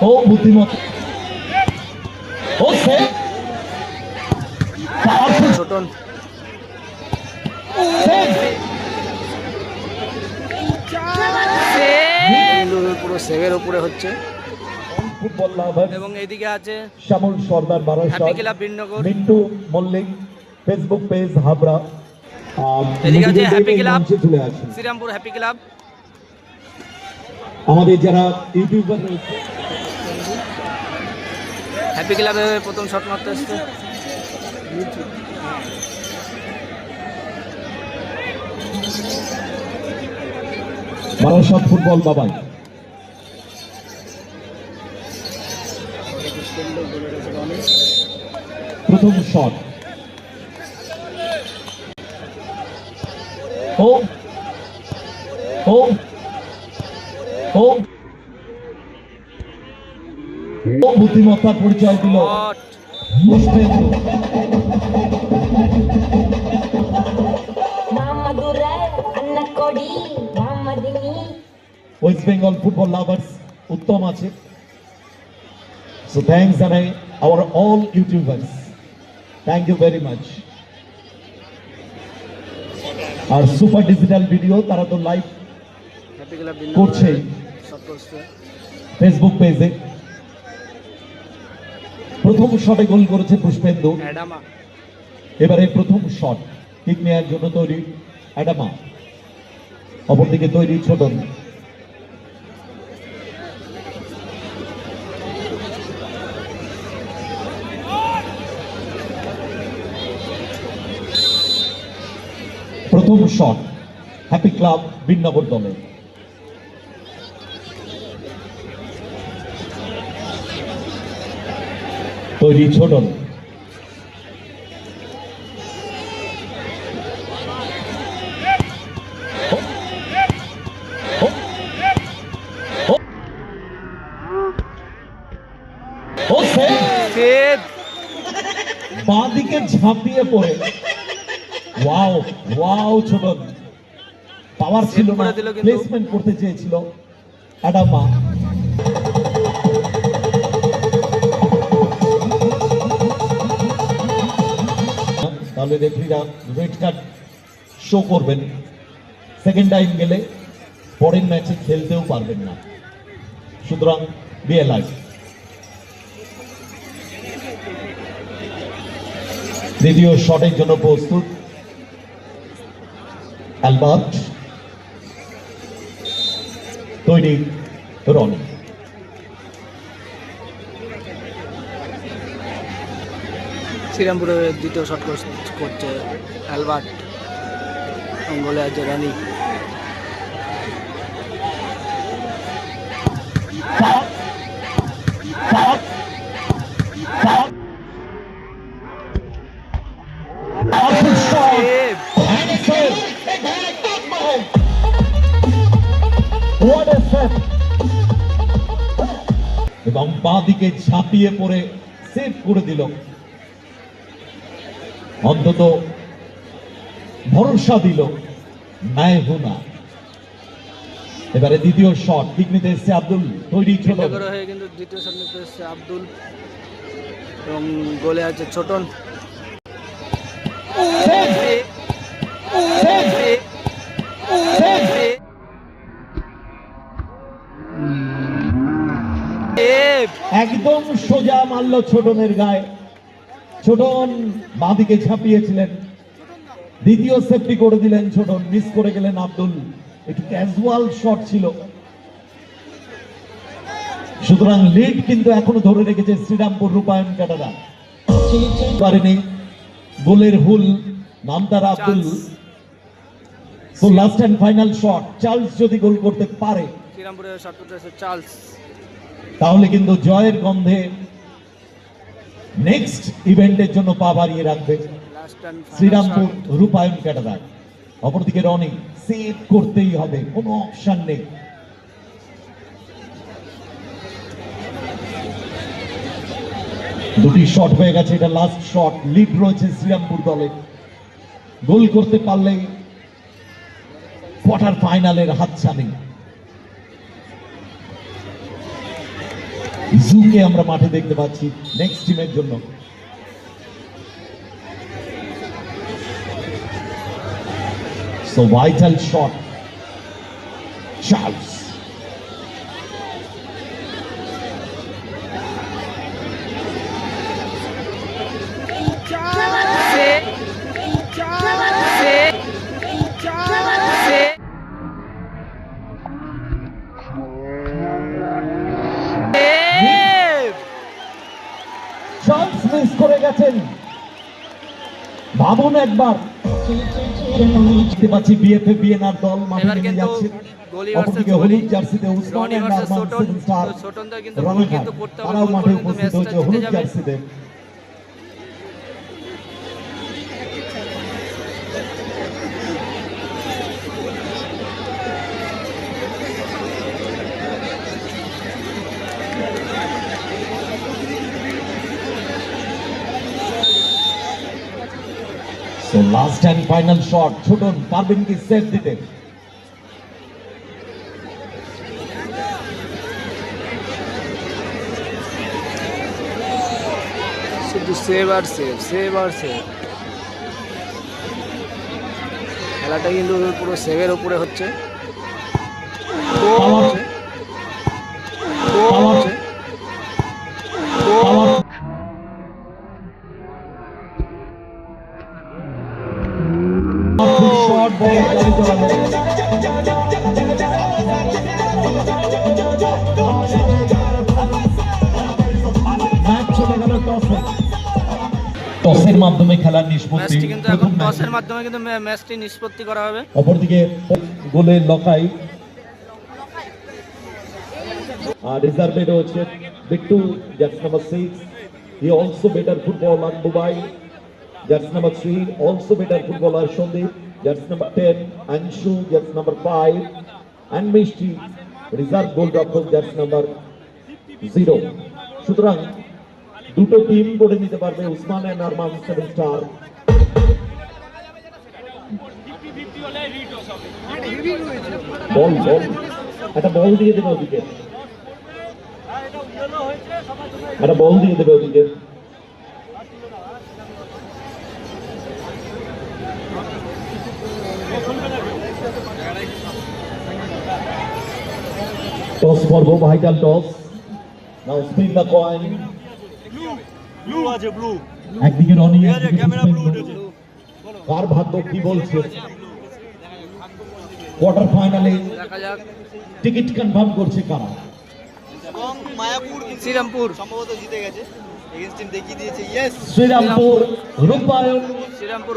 ও বুদ্ধিমত ও সে ছোটন পুরো সেভের উপরে হচ্ছে। Football lover. এবং এইদিকে আছে শ্যামল সর্দার বারাসাত মিন্টু মল্লিক। ফেসবুক পেজ আহ, এদিকে আছে happy club. Serampore happy club আমাদের যারা ইউটিউবার রয়েছে হ্যাপি ক্লাবে প্রথম শট মারতে এসছে। বারাসাত ফুটবল বাবাই। প্রথম শট। ও ও ও বুদ্ধিমত্তার পরিচয় দিল। West Bengal football lovers Uttam আছে। So thanks R our all YouTubers thank you very much R super digital video তারা তো লাইভ করছে। ফেসবুক পেজে প্রথম শটে গোল করেছে পুষ্পেন্দু। এবারে প্রথম শট কিক নেওয়ার জন্য তৈরি অ্যাডামা। অপরদিকে তৈরি ছোটন। প্রথম শট হ্যাপি ক্লাব বিনগর দলের তৈরি ছোটন। ও সেভ সেভ বাঁ দিকে ঝাঁপিয়ে পড়ে। ওয়াও ওয়াও ছোট পাওয়ার ছিল না। প্লেসমেন্ট করতে চেয়েছিল। অ্যাডামা তাহলে রেফারিরা রেড কার্ড শো করবেন। সেকেন্ড টাইম গেলে পরের ম্যাচে খেলতেও পারবেন না। সুতরাং বিএলআই দ্বিতীয় শটের জন্য প্রস্তুত অ্যালবার্ট। তৈরি রনি। শ্রীরামপুরে দ্বিতীয় শট করছে অ্যালবার্ট অঙ্গলে আছে রানি. এবং বাঁ দিকে ঝাঁপিয়ে পড়ে সেভ করে দিল অন্তত ভরসা দিল ন্যায় হুনা এবারে দ্বিতীয় শট ঠিক নিতে এসছে আব্দুল তৈরি ছোট। হয়ে কিন্তু দ্বিতীয় শট নিতে এসছে আব্দুল। এবং গোলে আছে ছোটন। একদম সোজা মারল ছোটনের গায়ে। ছোটন বাঁদিকে ঝাঁপিয়েছিলেন। দ্বিতীয় সেফটি করে দিলেন ছোটন মিস করে গেলেন আব্দুল। একটু ক্যাজুয়াল শট ছিল। সুতরাং লিড কিন্তু এখনও ধরে রেখেছে শ্রীরামপুর রূপায়ণ ক্যাটারা পারেনি। গোলের হুল নাম তার আব্দুল। তো last and final shot Charles যদি গোল করতে পারে শ্রীরামপুরে শট করতে চার্লস তাহলে কিন্তু জয়ের গন্ধে নেক্সট ইভেন্টের জন্য পা বাড়িয়ে রাখবে শ্রীরামপুর রূপায়ণ ক্যাটারার অপরদিকে রনি সেভ করতেই হবে কোনো অপশন নেই। দুটি শট হয়ে গেছে এটা লাস্ট শট লিড রয়েছে শ্রীরামপুর দলে। গোল করতে পারলেই কোয়ার্টার ফাইনালের হাতছানি। জুকে আমরা মাঠে দেখতে পাচ্ছি নেক্সট টিমের জন্য So vital shot. ভাবুন একবার। দেখতে পাচ্ছি বিএফএ বিএনআর দল মাঠে নেমে যাচ্ছে। অপরদিকে হলুদ জার্সিতে Usman and Arman seven star তারাও মাঠে উপস্থিত হয়েছে হলুদ যাবে। জার্সিতে। So last and final shot Chhoton পারবেন কি সেট দিতে। শুধু সেভ আর সেভ সেভ আর সেভ খেলাটা কিন্তু পুরো সেভের উপরে হচ্ছে তো Power. হচ্ছে তো Power. হচ্ছে তো পাওয়ার শট বল চালিত হলো ম্যাচ চলে গেল টসে টসের মাধ্যমে খেলার নিষ্পত্তি কিন্তু এখন টসের মাধ্যমে কিন্তু ম্যাচটি নিষ্পত্তি করা হবে। অপরদিকে গোলের লকাই। আর রিজার্ভে রয়েছে Bittu jersey number six. He also better footballer Dubai jersey number three also better footballer Sandip jersey number ten Anshu jersey number five and Mishti reserve গোলরক্ষক জার্সি নাম্বার জিরো সুতরাং দুটো টিম করে নিতে পারবে Usman and Arman seven star ball ball একটা ball দিয়ে দেবে ওদিকে। একটা বল দিয়ে দেবে ওদিকে। টস পর্ব vital toss now spin the coin blue আছে ব্লু একদিকে রনি ক্যামেরা। ব্লু উঠেছে কার ভাগ্য কি বলছে কোয়ার্টার ফাইনালে দেখা যাক। টিকিট কনফার্ম করছে কারা? এবং মায়াপুর শ্রীরামপুর। সম্ভবত জিতে গেছে। এগেন্স্ট টিম দেখিয়ে দিয়েছে ইয়েস শ্রীরামপুর রূপায়ণ শ্রীরামপুর